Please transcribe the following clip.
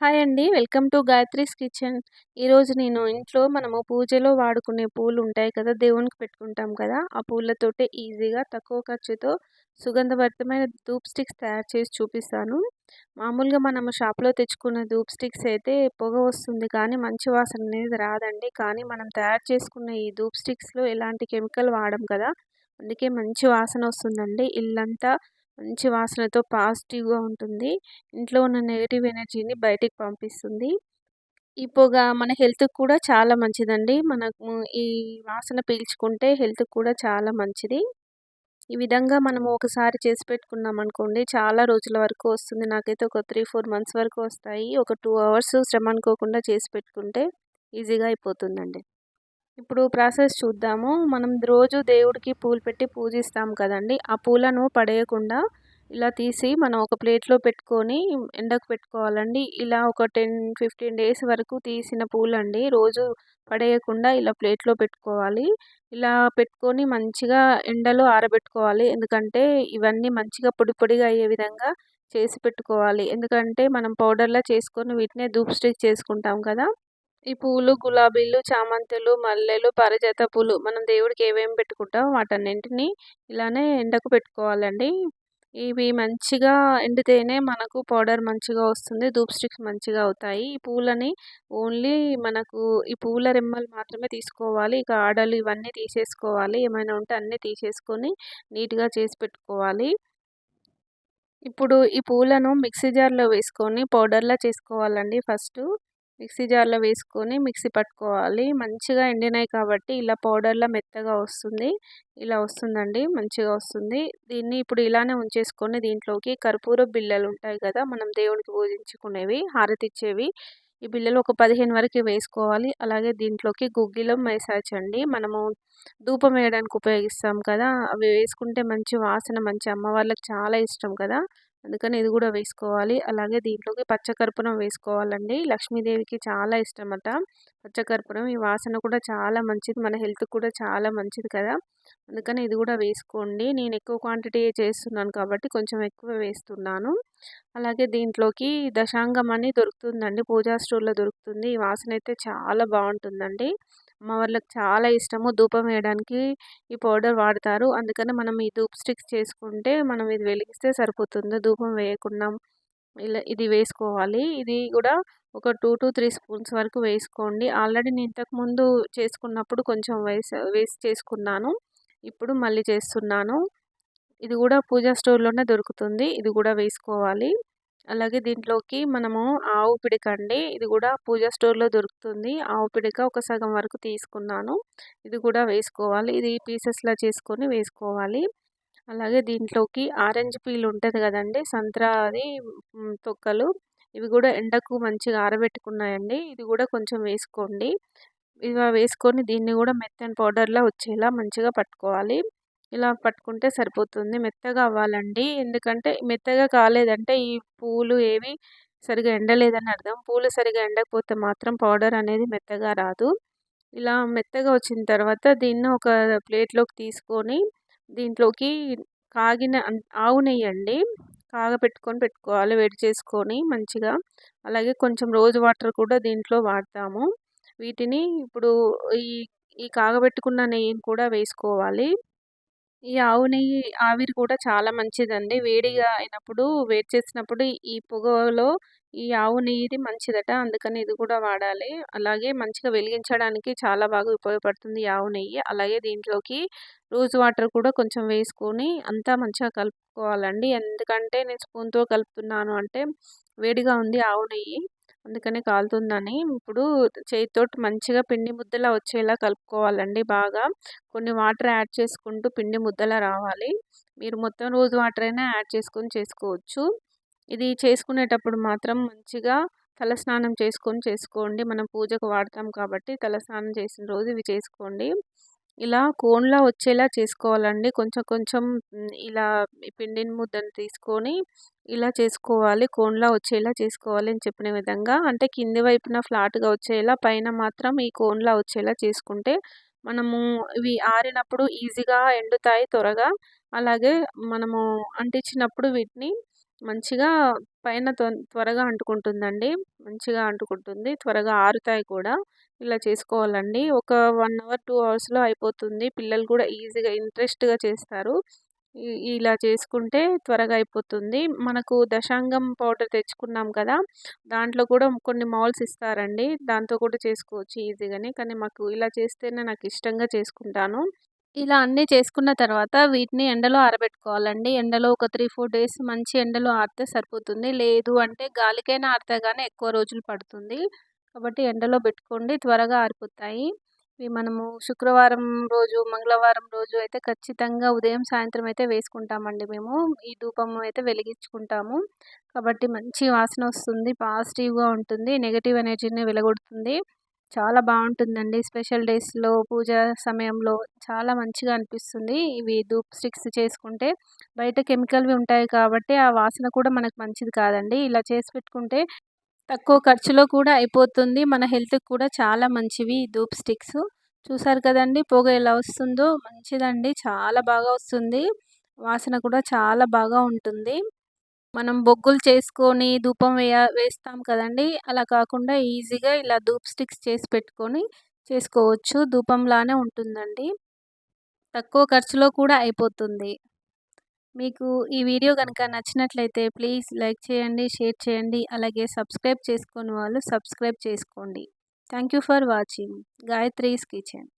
Hi అండి. Welcome to Gayatri's kitchen. ఈరోజు నేను ఇంట్లో మనము పూజలో వాడుకునే పూలు ఉంటాయి కదా దేవునికి పెట్టుకుంటాం కదా ఆ పూలతోటే ఈజీగా తక్కువ ఖర్చుతో సుగంధభరితమైన ధూప్ స్టిక్స్ తయారు చేసి చూపిస్తాను. మామూలుగా మనము షాప్లో తెచ్చుకున్న ధూప్ స్టిక్స్ అయితే పొగ వస్తుంది కానీ మంచి వాసన అనేది రాదండి. కానీ మనం తయారు చేసుకున్న ఈ ధూప్ స్టిక్స్లో ఎలాంటి కెమికల్ వాడం కదా అందుకే మంచి వాసన వస్తుందండి. ఇల్లంతా మంచి వాసనతో పాజిటివ్గా ఉంటుంది. ఇంట్లో ఉన్న నెగిటివ్ ఎనర్జీని బయటికి పంపిస్తుంది. ఈ పొగ మన హెల్త్కి కూడా చాలా మంచిదండి. మనము ఈ వాసన పీల్చుకుంటే హెల్త్కి కూడా చాలా మంచిది. ఈ విధంగా మనము ఒకసారి చేసి పెట్టుకున్నాం అనుకోండి చాలా రోజుల వరకు వస్తుంది. నాకైతే ఒక త్రీ ఫోర్ మంత్స్ వరకు వస్తాయి. ఒక టూ అవర్స్ శ్రమ అనుకోకుండా చేసి పెట్టుకుంటే ఈజీగా అయిపోతుందండి. ఇప్పుడు ప్రాసెస్ చూద్దాము. మనం రోజు దేవుడికి పూలు పెట్టి పూజిస్తాం కదండి. ఆ పూలను పడేయకుండా ఇలా తీసి మనం ఒక ప్లేట్లో పెట్టుకొని ఎండకు పెట్టుకోవాలండి. ఇలా ఒక టెన్ ఫిఫ్టీన్ డేస్ వరకు తీసిన పూలండి. రోజు పడేయకుండా ఇలా ప్లేట్లో పెట్టుకోవాలి. ఇలా పెట్టుకొని మంచిగా ఎండలో ఆరబెట్టుకోవాలి. ఎందుకంటే ఇవన్నీ మంచిగా పొడి పొడిగా అయ్యే విధంగా చేసి పెట్టుకోవాలి. ఎందుకంటే మనం పౌడర్లా చేసుకొని వీటినే ధూప్ స్టిక్ చేసుకుంటాం కదా. ఈ పూలు గులాబీలు చామంతులు మల్లెలు పారిజాత పూలు మనం దేవుడికి ఏమేమి పెట్టుకుంటాం వాటన్నింటినీ ఇలానే ఎండకు పెట్టుకోవాలండి. ఇవి మంచిగా ఎండితేనే మనకు పౌడర్ మంచిగా వస్తుంది ధూప్ స్టిక్స్ మంచిగా అవుతాయి. ఈ పూలని ఓన్లీ మనకు ఈ పూల రెమ్మలు మాత్రమే తీసుకోవాలి. ఇక ఆడలు ఇవన్నీ తీసేసుకోవాలి. ఏమైనా ఉంటే అన్నీ తీసేసుకొని నీట్గా చేసి పెట్టుకోవాలి. ఇప్పుడు ఈ పూలను మిక్సీ జార్లో వేసుకొని పౌడర్లా చేసుకోవాలండి ఫస్ట్. మిక్సీ జార్లో వేసుకొని మిక్సీ పట్టుకోవాలి. మంచిగా ఎండినాయి కాబట్టి ఇలా పౌడర్లా మెత్తగా వస్తుంది. ఇలా వస్తుందండి. మంచిగా వస్తుంది. దీన్ని ఇప్పుడు ఇలానే ఉంచేసుకొని దీంట్లోకి కర్పూర బిళ్ళలు ఉంటాయి కదా మనం దేవునికి పూజించుకునేవి హారతిచ్చేవి ఈ బిళ్ళలు ఒక పదిహేను వరకు వేసుకోవాలి. అలాగే దీంట్లోకి గుగ్గిలం వేసాచండి మనము ధూపం వేయడానికి ఉపయోగిస్తాం కదా. అవి వేసుకుంటే మంచి వాసన మంచి అమ్మవార్లకు చాలా ఇష్టం కదా. అందుకని ఇది కూడా వేసుకోవాలి. అలాగే దీంట్లోకి పచ్చకర్పూరం వేసుకోవాలండి. లక్ష్మీదేవికి చాలా ఇష్టమట. పచ్చకర్పూరం ఈ వాసన కూడా చాలా మంచిది. మన హెల్త్ కూడా చాలా మంచిది కదా. అందుకని ఇది కూడా వేసుకోండి. నేను ఎక్కువ క్వాంటిటీ చేస్తున్నాను కాబట్టి కొంచెం ఎక్కువ వేస్తున్నాను. అలాగే దీంట్లోకి దశాంగం అని దొరుకుతుందండి. పూజా స్టోర్లో దొరుకుతుంది. ఈ వాసన అయితే చాలా బాగుంటుందండి. మా వాళ్ళకి చాలా ఇష్టము ధూపం వేయడానికి ఈ పౌడర్ వాడతారు. అందుకని మనం ఈ ధూప్ స్టిక్స్ చేసుకుంటే మనం ఇది వెలిగిస్తే సరిపోతుంది. ధూపం వేయకుండా ఇలా ఇది వేసుకోవాలి. ఇది కూడా ఒక టూ టు త్రీ స్పూన్స్ వరకు వేసుకోండి. ఆల్రెడీ నేను ఇంతకుముందు చేసుకున్నప్పుడు కొంచెం వేసి వేసి చేసుకున్నాను. ఇప్పుడు మళ్ళీ చేస్తున్నాను. ఇది కూడా పూజా స్టోర్లోనే దొరుకుతుంది. ఇది కూడా వేసుకోవాలి. అలాగే దీంట్లోకి మనము ఆవు పిడిక అండి. ఇది కూడా పూజా స్టోర్లో దొరుకుతుంది. ఆవు పిడిక ఒక సగం వరకు తీసుకున్నాను. ఇది కూడా వేసుకోవాలి. ఇది పీసెస్లా చేసుకొని వేసుకోవాలి. అలాగే దీంట్లోకి ఆరెంజ్ పీల్ ఉంటుంది కదండి. సంత్రా అది తొక్కలు. ఇవి కూడా ఎండకు మంచిగా ఆరబెట్టుకున్నాయండి. ఇది కూడా కొంచెం వేసుకోండి. ఇవి వేసుకొని దీన్ని కూడా మెత్తని పౌడర్లా వచ్చేలా మంచిగా పట్టుకోవాలి. ఇలా పట్టుకుంటే సరిపోతుంది. మెత్తగా అవ్వాలండి. ఎందుకంటే మెత్తగా కాలేదంటే ఈ పూలు ఏవి సరిగా ఎండలేదని అర్థం. పూలు సరిగా ఎండకపోతే మాత్రం పౌడర్ అనేది మెత్తగా రాదు. ఇలా మెత్తగా వచ్చిన తర్వాత దీన్ని ఒక ప్లేట్లోకి తీసుకొని దీంట్లోకి కాగిన ఆవు నెయ్యి అండి కాగపెట్టుకొని పెట్టుకోవాలి. వేడి చేసుకొని మంచిగా. అలాగే కొంచెం రోజు వాటర్ కూడా దీంట్లో వాడతాము. వీటిని ఇప్పుడు ఈ ఈ కాగబెట్టుకున్న నెయ్యిని కూడా వేసుకోవాలి. ఈ ఆవు నెయ్యి ఆవిరి కూడా చాలా మంచిదండి. వేడిగా అయినప్పుడు వేడి చేసినప్పుడు ఈ పొగలో ఈ ఆవు నెయ్యిది మంచిదట. అందుకని ఇది కూడా వాడాలి. అలాగే మంచిగా వెలిగించడానికి చాలా బాగా ఉపయోగపడుతుంది ఆవు నెయ్యి. అలాగే దీంట్లోకి రోజ్ వాటర్ కూడా కొంచెం వేసుకొని అంతా మంచిగా కలుపుకోవాలండి. ఎందుకంటే నేను స్పూన్తో కలుపుతున్నాను అంటే వేడిగా ఉంది ఆవు నెయ్యి. అందుకనే కాలుతుందని. ఇప్పుడు చేతితో మంచిగా పిండి ముద్దలా వచ్చేలా కలుపుకోవాలండి బాగా. కొన్ని వాటర్ యాడ్ చేసుకుంటూ పిండి ముద్దలా రావాలి. మీరు మొత్తం రోజు వాటర్ అయినా యాడ్ చేసుకొని చేసుకోవచ్చు. ఇది చేసుకునేటప్పుడు మాత్రం మంచిగా తలస్నానం చేసుకొని చేసుకోండి. మనం పూజకు వాడతాం కాబట్టి తలస్నానం చేసిన రోజు ఇవి చేసుకోండి. ఇలా కోన్లా వచ్చేలా చేసుకోవాలండి. కొంచెం కొంచెం ఇలా పిండిని ముద్దను తీసుకొని ఇలా చేసుకోవాలి. కోన్లా వచ్చేలా చేసుకోవాలి అని చెప్పిన విధంగా. అంటే కింది వైపున ఫ్లాట్గా వచ్చేలా పైన మాత్రం ఈ కోన్లా వచ్చేలా చేసుకుంటే మనము ఇవి ఆరినప్పుడు ఈజీగా ఎండుతాయి త్వరగా. అలాగే మనము అంటించినప్పుడు వీటిని మంచిగా పైన త్వరగా అంటుకుంటుందండి. మంచిగా అంటుకుంటుంది. త్వరగా ఆరుతాయి కూడా. ఇలా చేసుకోవాలండి. ఒక వన్ అవర్ టూ అవర్స్లో అయిపోతుంది. పిల్లలు కూడా ఈజీగా ఇంట్రెస్ట్గా చేస్తారు. ఇలా చేసుకుంటే త్వరగా అయిపోతుంది. మనకు దశాంగం పౌడర్ తెచ్చుకున్నాం కదా దాంట్లో కూడా కొన్ని మాల్స్ ఇస్తారండి. దాంతో కూడా చేసుకోవచ్చు ఈజీగానే. కానీ మాకు ఇలా చేస్తేనే నాకు ఇష్టంగా చేసుకుంటాను. ఇలా అన్నీ చేసుకున్న తర్వాత వీటిని ఎండలో ఆరబెట్టుకోవాలండి. ఎండలో ఒక త్రీ ఫోర్ డేస్ మంచి ఎండలో ఆరితే సరిపోతుంది. లేదు అంటే గాలికైనా ఆరితే కానీ ఎక్కువ రోజులు పడుతుంది. కాబట్టి ఎండలో పెట్టుకోండి త్వరగా ఆరిపోతాయి. ఇవి మనము శుక్రవారం రోజు మంగళవారం రోజు అయితే ఖచ్చితంగా ఉదయం సాయంత్రం అయితే వేసుకుంటామండి మేము. ఈ ధూపం అయితే వెలిగించుకుంటాము. కాబట్టి మంచి వాసన వస్తుంది పాజిటివ్గా ఉంటుంది నెగిటివ్ ఎనర్జీని వెలగొడుతుంది. చాలా బాగుంటుందండి. స్పెషల్ డేస్లో పూజ సమయంలో చాలా మంచిగా అనిపిస్తుంది. ఇవి ధూప్ స్టిక్స్ చేసుకుంటే బయట కెమికల్వి ఉంటాయి కాబట్టి ఆ వాసన కూడా మనకు మంచిది కాదండి. ఇలా చేసి పెట్టుకుంటే తక్కువ ఖర్చులో కూడా అయిపోతుంది. మన హెల్త్కి కూడా చాలా మంచివి ధూప్ స్టిక్స్. చూసారు కదండి పొగ ఎలా వస్తుందో? మంచిదండి. చాలా బాగా వస్తుంది. వాసన కూడా చాలా బాగా ఉంటుంది. మనం బొగ్గులు చేసుకొని ధూపం వేయ వేస్తాం కదండి. అలా కాకుండా ఈజీగా ఇలా ధూప్ స్టిక్స్ చేసి పెట్టుకొని చేసుకోవచ్చు. ధూపంలానే ఉంటుందండి. తక్కువ ఖర్చులో కూడా అయిపోతుంది. మీకు ఈ వీడియో కనుక నచ్చినట్లయితే ప్లీజ్ లైక్ చేయండి షేర్ చేయండి. అలాగే సబ్స్క్రైబ్ చేసుకుని వాళ్ళు సబ్స్క్రైబ్ చేసుకోండి. Thank you for watching. Gayatri's kitchen.